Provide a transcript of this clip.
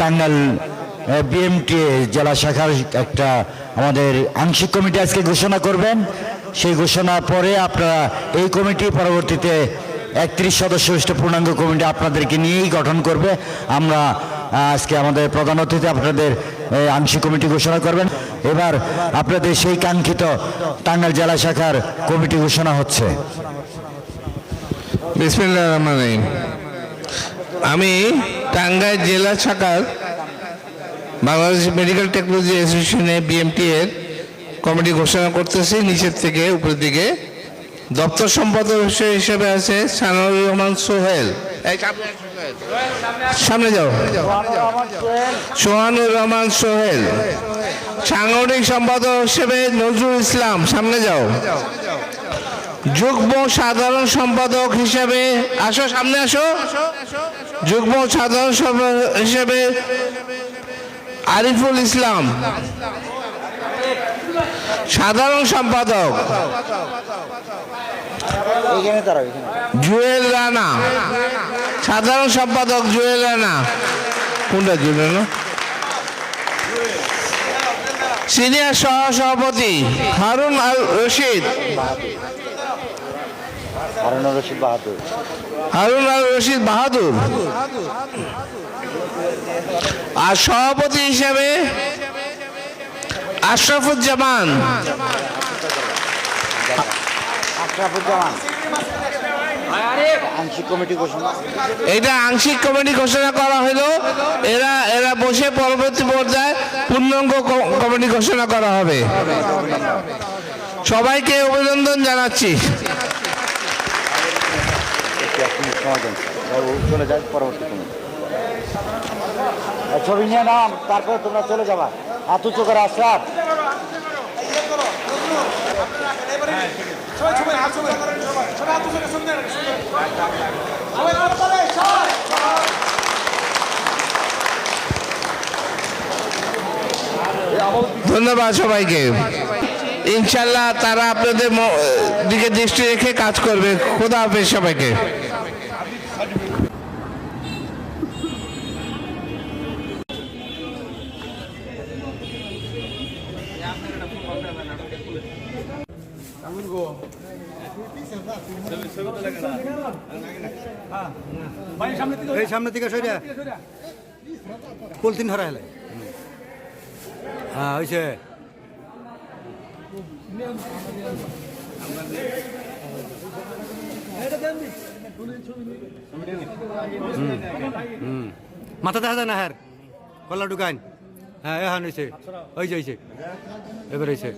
Tangail BMT জেলা শাখার একটা আমাদের আংশিক কমিটি আজকে ঘোষণা করবেন। সেই ঘোষণার পরে আপনারা এই কমিটি পরবর্তীতে একত্রিশ সদস্য বিশিষ্ট পূর্ণাঙ্গ কমিটি আপনাদেরকে নিয়েই গঠন করবে। আমরা আজকে আমাদের প্রধান অতিথি আপনাদের আংশিক কমিটি ঘোষণা করবেন। এবার আপনাদের সেই কাঙ্ক্ষিত টাঙ্গাইল জেলা শাখার কমিটি ঘোষণা হচ্ছে। বিসমিল্লাহ রহমান রহিম। আমি টাঙ্গাইল জেলা শাখার বাংলাদেশ মেডিকেল টেকনোলজি অ্যাসোসিয়েশনে বিএমটি এর কমিটি ঘোষণা করতেছি। নিচের থেকে উপরের দিকে দপ্তর সম্পাদক হিসেবে আছে সানুর রহমান সোহেল। সামনে যাও। সোহানুর রহমান সোহেল। সাংগঠনিক সম্পাদক হিসেবে নজরুল ইসলাম, সামনে যাও। যুগ্ম সাধারণ সম্পাদক হিসেবে আসো সামনে আসো। যুগ্ম সাধারণ সম্পাদক হিসেবে আরিফুল ইসলাম। সাধারণ সম্পাদক। জুয়েল রানা। সাধারণ সম্পাদক জুয়েল রানা। কোনটা জুয়েল রানা? সিনিয়র সহ সভাপতি হারুন আল রশিদ হারুন আল রশিদ বাহাদুর? আর সভাপতি হিসেবে আশরাফুজ্জামান। এটা আংশিক কমিটি ঘোষণা। করা হলো। এরা এরা বসে পরবর্তী পর্যায়ে পূর্ণাঙ্গ কমিটি ঘোষণা করা হবে। সবাইকে অভিনন্দন জানাচ্ছি। চলে কমিটি ছবি নিয়ে নাম, তারপরে তোমরা চলে যাবা। হাত উঁচু করে ধন্যবাদ সবাইকে। ইনশাল্লাহ তারা আপনাদের দিকে দৃষ্টি রেখে কাজ করবে। খোদা হাফেজ সবাইকে। এই সামনে থেকে সইরা পলিথিন হারা হেলে। হ্যাঁ হয়েছে মাথা দেখা যায় না হ্যার কল্লা দোকান। হ্যাঁ এখন হয়েছে হয়েছে হয়েছে এবার হয়েছে